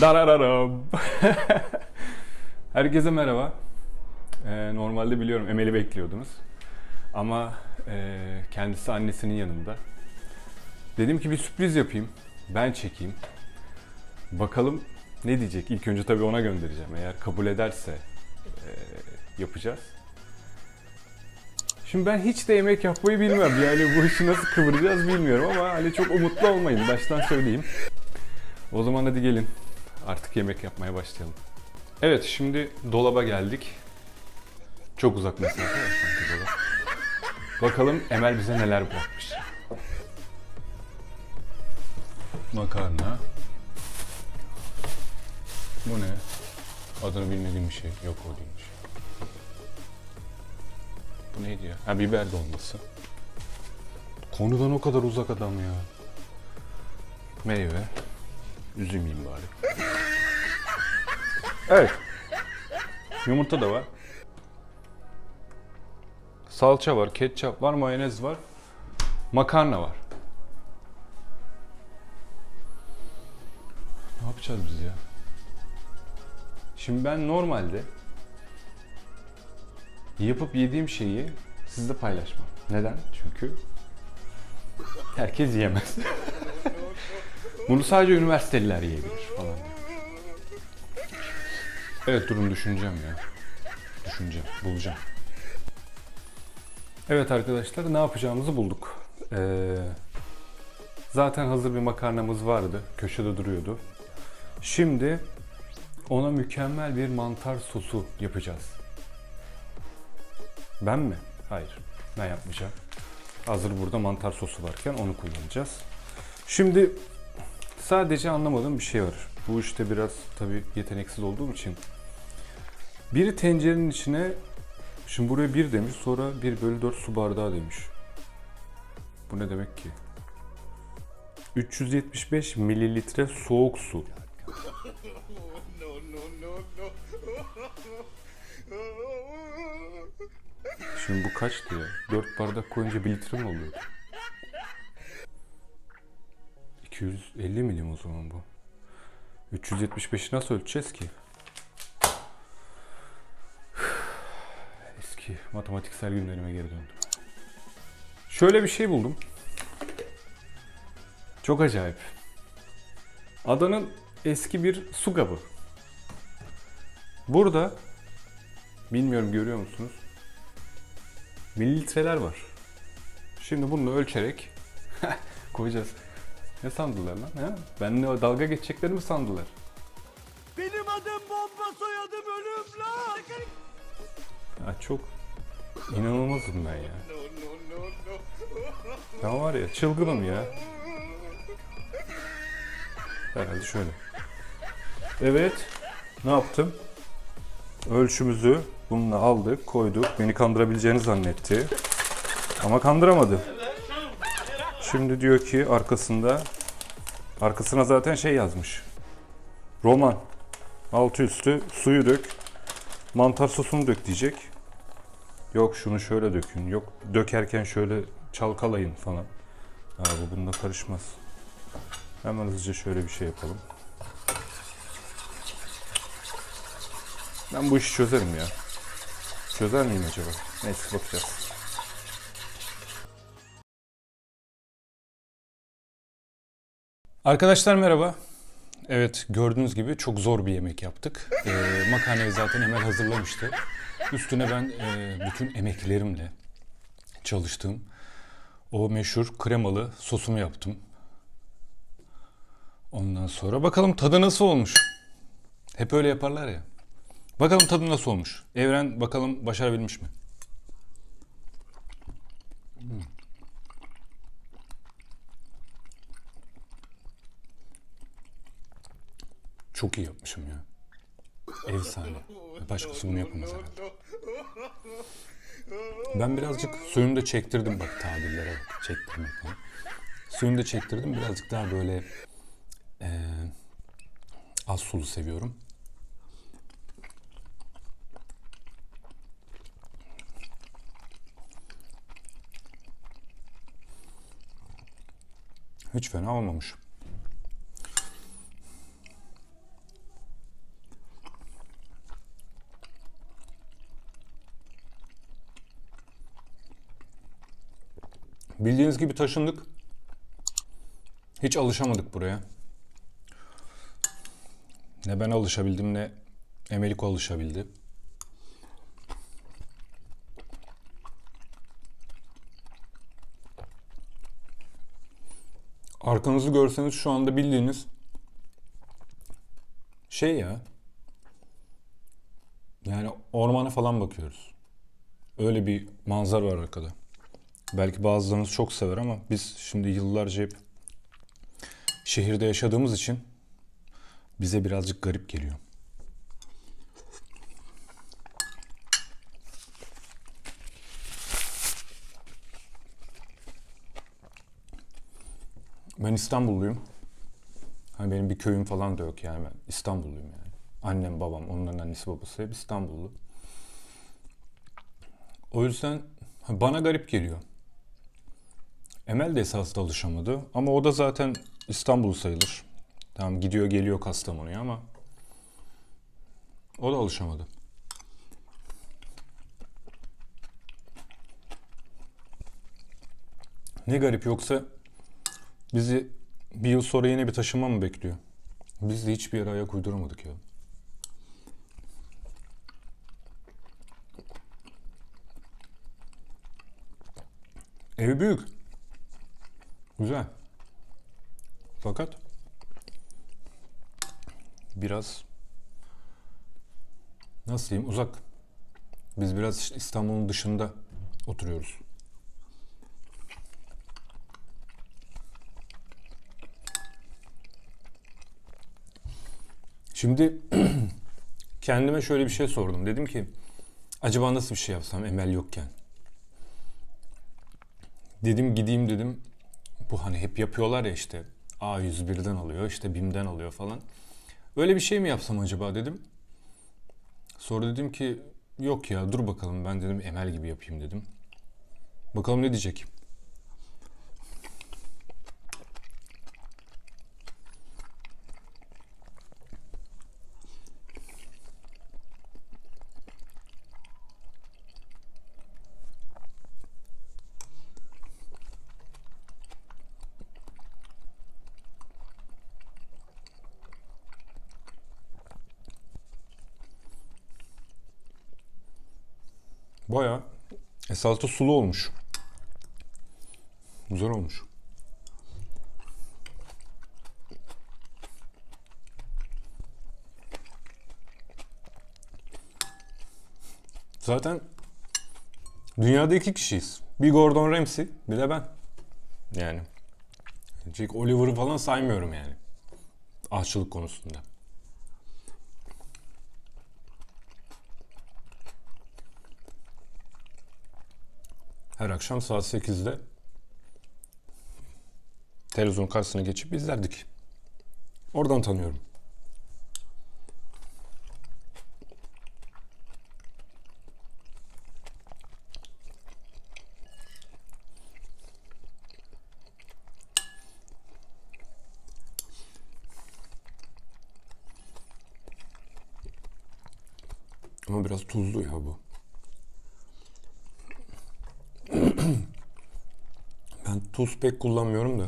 Darararam. Herkese merhaba. Ee, normalde biliyorum Emel'i bekliyordunuz. Ama e, kendisi annesinin yanında. Dedim ki bir sürpriz yapayım. Ben çekeyim. Bakalım ne diyecek. İlk önce tabii ona göndereceğim. Eğer kabul ederse e, yapacağız. Şimdi ben hiç de yemek yapmayı bilmem. Yani bu işi nasıl kıvıracağız bilmiyorum ama hani çok umutlu olmayın. Baştan söyleyeyim. O zaman hadi gelin. Artık yemek yapmaya başlayalım. Evet şimdi dolaba geldik. Çok uzak mesafe var sanki dolap. Bakalım Emel bize neler bırakmış. Makarna. Bu ne? Adını bilmediğim bir şey. Yok o değilmiş. Bu neydi ya? Ha biber dolması. Konudan o kadar uzak adam ya. Meyve. Üzüm yiyeyim bari. Evet. Yumurta da var. Salça var, ketçap var, mayonez var. Makarna var. Ne yapacağız biz ya? Şimdi ben normalde yapıp yediğim şeyi sizle paylaşmam. Neden? Çünkü herkes yiyemez. Bunu sadece üniversiteliler yiyebilir falan. Evet durun düşüneceğim ya. Düşüneceğim, bulacağım. Evet arkadaşlar ne yapacağımızı bulduk. Ee, zaten hazır bir makarnamız vardı. Köşede duruyordu. Şimdi ona mükemmel bir mantar sosu yapacağız. Ben mi? Hayır. Ben yapmayacağım. Hazır burada mantar sosu varken onu kullanacağız. Şimdi sadece anlamadığım bir şey var. Bu işte biraz tabii yeteneksiz olduğum için. Biri tencerenin içine, şimdi buraya bir demiş, sonra 1 bölü 4 su bardağı demiş. Bu ne demek ki? 375 mililitre soğuk su. Şimdi bu kaçtı ya? 4 bardak koyunca 1 litre mi oluyordu? 250 milim o zaman bu. 375'i nasıl ölçeceğiz ki? Eski matematiksel günlerime geri döndüm. Şöyle bir şey buldum. Çok acayip. Adanın eski bir su kabı. Burada bilmiyorum görüyor musunuz? Mililitreler var. Şimdi bunu ölçerek koyacağız. Ne sandılar lan? Ha? Benimle dalga geçeceklerini mi sandılar? Benim adım bomba soyadım ölüm lan. Ya çok inanılmazım ben ya. Ben var ya çılgınım ya. Herhalde şöyle. Evet. Ne yaptım? Ölçümüzü bununla aldık, koyduk. Beni kandırabileceğini zannetti. Ama kandıramadı. Şimdi diyor ki arkasında arkasına zaten şey yazmış. Roman. Altı üstü suyu dök. Mantar sosunu dök diyecek. Yok şunu şöyle dökün. Yok dökerken şöyle çalkalayın falan. Ha, bu bununla karışmaz. Hemen hızlıca şöyle bir şey yapalım. Ben bu işi çözerim ya. Çözer miyim acaba? Neyse bakacağız. Arkadaşlar merhaba. Evet gördüğünüz gibi çok zor bir yemek yaptık. Ee, makarnayı zaten Emel hazırlamıştı. Üstüne ben e, bütün emeklerimle çalıştığım o meşhur kremalı sosumu yaptım. Ondan sonra bakalım tadı nasıl olmuş. Hep öyle yaparlar ya. Bakalım tadı nasıl olmuş. Evren bakalım başarabilmiş mi? Hmm. Çok iyi yapmışım ya. Efsane. Başkası bunu yapamaz herhalde. Ben birazcık suyunu da çektirdim bak tabirlere. Çektirmek falan. Suyunu da çektirdim. Birazcık daha böyle eee, az sulu seviyorum. Hiç fena olmamış. Bildiğiniz gibi taşındık. Hiç alışamadık buraya. Ne ben alışabildim ne Emeliko alışabildi. Arkanızı görseniz şu anda bildiğiniz şey ya. Yani ormana falan bakıyoruz. Öyle bir manzara var arkada. Belki bazılarınız çok sever ama biz şimdi yıllarca hep şehirde yaşadığımız için bize birazcık garip geliyor. Ben İstanbulluyum. Hani benim bir köyüm falan da yok yani ben İstanbulluyum yani. Annem babam onların annesi babası hep İstanbullu. O yüzden bana garip geliyor. Emel de esasında alışamadı ama o da zaten İstanbul sayılır. Tamam gidiyor geliyor Kastamonu'ya ama o da alışamadı. Ne garip yoksa bizi bir yıl sonra yine bir taşınma mı bekliyor? Biz de hiçbir yere ayak uyduramadık ya. Ev büyük. Güzel. Fakat biraz nasıl diyeyim uzak. Biz biraz işte İstanbul'un dışında oturuyoruz. Şimdi kendime şöyle bir şey sordum. Dedim ki acaba nasıl bir şey yapsam Emel yokken? Dedim gideyim dedim. Bu hani hep yapıyorlar ya işte A101'den alıyor işte BİM'den alıyor falan. Öyle bir şey mi yapsam acaba dedim. Sonra dedim ki yok ya dur bakalım ben dedim Emel gibi yapayım dedim. Bakalım ne diyecek. Baya esasında sulu olmuş. Güzel olmuş. Zaten dünyada iki kişiyiz. Bir Gordon Ramsay, bir de ben. Yani. Jack Oliver'ı falan saymıyorum yani. Aşçılık konusunda. Her akşam saat 8'de televizyon karşısına geçip izlerdik. Oradan tanıyorum. Ama biraz tuzlu ya bu. Ben tuz pek kullanmıyorum da.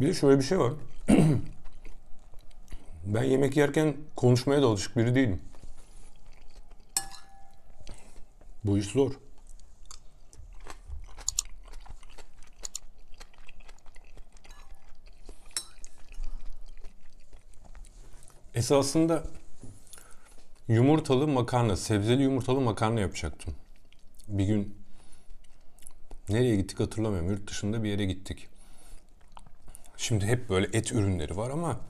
Bir de şöyle bir şey var. ben yemek yerken konuşmaya da alışık biri değilim. Bu iş zor. Esasında yumurtalı makarna, sebzeli yumurtalı makarna yapacaktım. Bir gün nereye gittik hatırlamıyorum. Yurt dışında bir yere gittik. Şimdi hep böyle et ürünleri var ama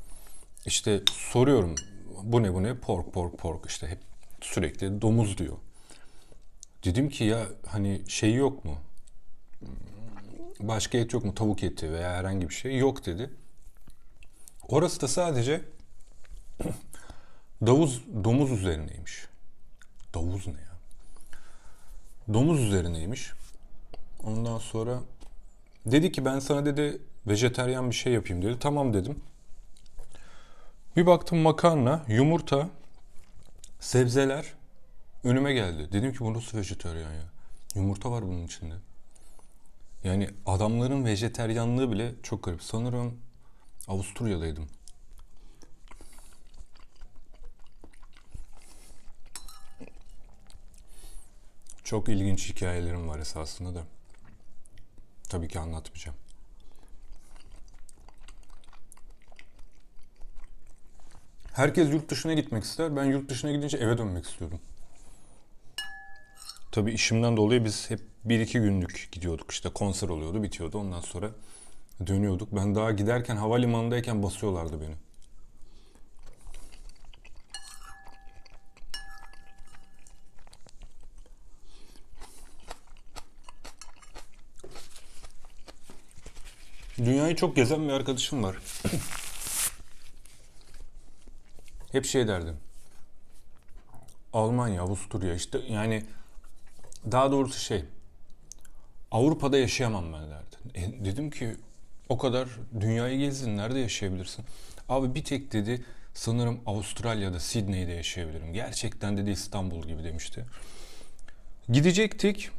işte soruyorum bu ne bu ne pork pork pork işte hep sürekli domuz diyor. Dedim ki ya hani şey yok mu? Başka et yok mu? Tavuk eti veya herhangi bir şey yok dedi. Orası da sadece davuz domuz üzerineymiş. Davuz ne ya? Domuz üzerineymiş. Ondan sonra dedi ki ben sana dedi vejeteryan bir şey yapayım dedi. Tamam dedim. Bir baktım makarna, yumurta, sebzeler önüme geldi. Dedim ki bu nasıl vejeteryan ya? Yumurta var bunun içinde. Yani adamların vejeteryanlığı bile çok garip. Sanırım Avusturya'daydım. Çok ilginç hikayelerim var esasında da. Tabii ki anlatmayacağım. Herkes yurt dışına gitmek ister. Ben yurt dışına gidince eve dönmek istiyorum. Tabii işimden dolayı biz hep bir iki günlük gidiyorduk. İşte konser oluyordu, bitiyordu. Ondan sonra dönüyorduk. Ben daha giderken havalimanındayken basıyorlardı beni. Dünyayı çok gezen bir arkadaşım var. Hep şey derdim. Almanya, Avusturya işte yani daha doğrusu şey Avrupa'da yaşayamam ben derdi. E, dedim ki o kadar dünyayı gezdin nerede yaşayabilirsin? Abi bir tek dedi sanırım Avustralya'da Sydney'de yaşayabilirim. Gerçekten dedi İstanbul gibi demişti. Gidecektik.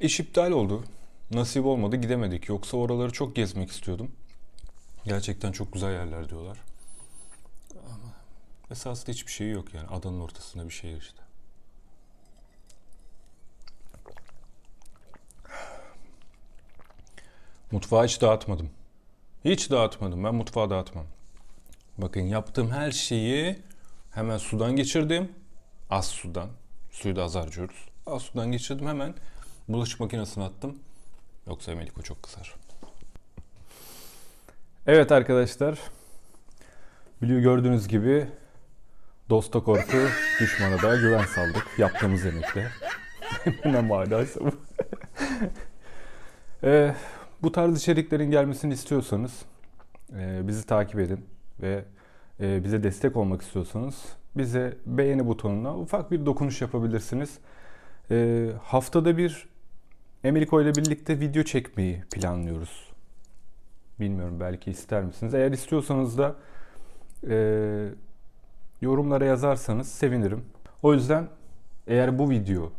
İş iptal oldu. Nasip olmadı gidemedik. Yoksa oraları çok gezmek istiyordum. Gerçekten çok güzel yerler diyorlar. Ama esasında hiçbir şey yok yani. Adanın ortasında bir şehir işte. Mutfağı hiç dağıtmadım. Hiç dağıtmadım. Ben mutfağı dağıtmam. Bakın yaptığım her şeyi hemen sudan geçirdim. Az sudan. Suyu da az harcıyoruz. Az sudan geçirdim hemen. Bulaşık makinesine attım. Yoksa Meliko çok kızar. Evet arkadaşlar. Biliyor gördüğünüz gibi dosta korku, düşmana da güven saldık yaptığımız yemekle. ne manaysa bu. Ee, bu tarz içeriklerin gelmesini istiyorsanız e, bizi takip edin ve e, bize destek olmak istiyorsanız bize beğeni butonuna ufak bir dokunuş yapabilirsiniz. E, haftada bir Emeliko ile birlikte video çekmeyi planlıyoruz. Bilmiyorum belki ister misiniz? Eğer istiyorsanız da e, yorumlara yazarsanız sevinirim. O yüzden eğer bu video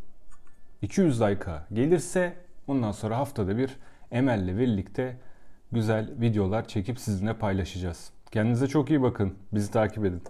200 like'a gelirse ondan sonra haftada bir Emel'le birlikte güzel videolar çekip sizinle paylaşacağız. Kendinize çok iyi bakın. Bizi takip edin.